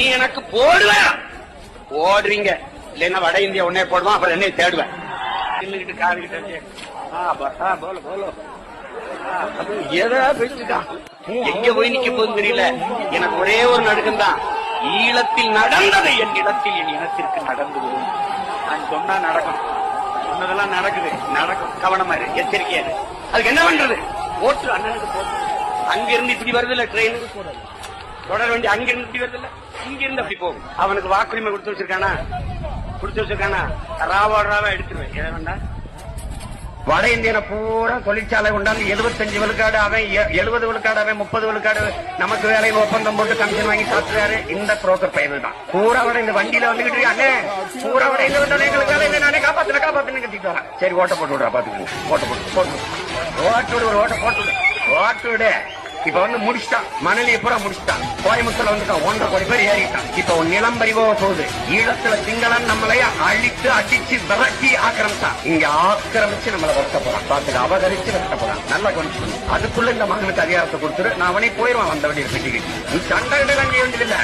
நீ எனக்கு போடுவ. ஓடுறீங்க இல்லைன்னா வட இந்தியா உன்னே போடுவான் அப்புறம் என்னை தேடுவேன் நின்னுகிட்டு காதுகிட்ட போல போல. ஏதா பேசிட்டான் எங்க போய் நிக்க போகுது தெரியல. எனக்கு ஒரே ஒரு நடுக்கம் தான் ஈழத்தில் நடந்தது என் இடத்தில் என் இனத்திற்கு நடந்து வரும் நான் சொன்னா நடக்கும். சொன்னதெல்லாம் நடக்குது. நடக்கும். கவனமா இரு. எச்சரிக்கையா அதுக்கு என்ன பண்றது? ஓட்டு அண்ணனுக்கு போட்டு. அங்கிருந்து இப்படி வருது இல்ல ட்ரெயின் தொடர் வண்டி அங்கிருந்து இப்படி வருது இல்ல இங்கிருந்து அப்படி போகும். அவனுக்கு வாக்குரிமை கொடுத்து வச்சிருக்கானா? கொடுத்து வச்சிருக்கானா? ராவா ராவா எடுத்துருவேன். எதை வேண்டாம் வட இந்தியனை பூரா தொழிற்சாலை கொண்டாந்து 75 விழுக்காடு அவன் எழுபது விழுக்காடு அவன் முப்பது விழுக்காடு நமக்கு வேலையில் ஒப்பந்தம் போட்டு கமிஷன் வாங்கி சாத்துறாரு இந்த புரோக்கர் பயிர் தான். பூரா விட இந்த வண்டியில வந்துகிட்டு இருக்கு, அண்ணே பூரா வட இந்த வந்தாலும் எங்களுக்கு வேலை இல்லை நானே காப்பாத்துல காப்பாத்துன்னு கட்டிட்டு வரேன். சரி ஓட்ட போட்டு விடுறா பாத்துக்கோங்க ஓட்ட போட்டு போட்டு ஓட்டு விடு ஒரு ஓட்ட போட்டு விடு. ஓட்டு விடு. இப்ப வந்து முடிச்சிட்டான். மணலியை பூரா முடிச்சிட்டான். கோயம்புத்தூர்ல வந்துட்டான் ஒன்றரை கோடி பேர் ஏறிட்டான். இப்ப உன் நிலம் பறிவோக போகுது ஈழத்துல சிங்களன் நம்மளைய அழித்து அடிச்சு விரட்டி ஆக்கிரமிச்சான். இங்க ஆக்கிரமிச்சு நம்மளை வருத்த போறான். பார்த்து அவதரிச்சு வருத்த போறான். நல்லா கொஞ்சம் அதுக்குள்ள இந்த மகனுக்கு அதிகாரத்தை கொடுத்துரு. நான் அவனே போயிருவான் வந்த வண்டியை கட்டிக்கிட்டு நீ சண்டை கிட்ட வேண்டிய வேண்டியதில்ல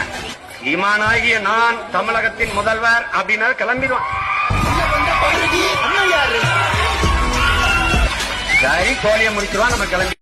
இமானாகிய நான் தமிழகத்தின் முதல்வர் அப்படின்னா கிளம்பிடுவான். சரி கோழியை முடிச்சிருவான் நம்ம கிளம்பி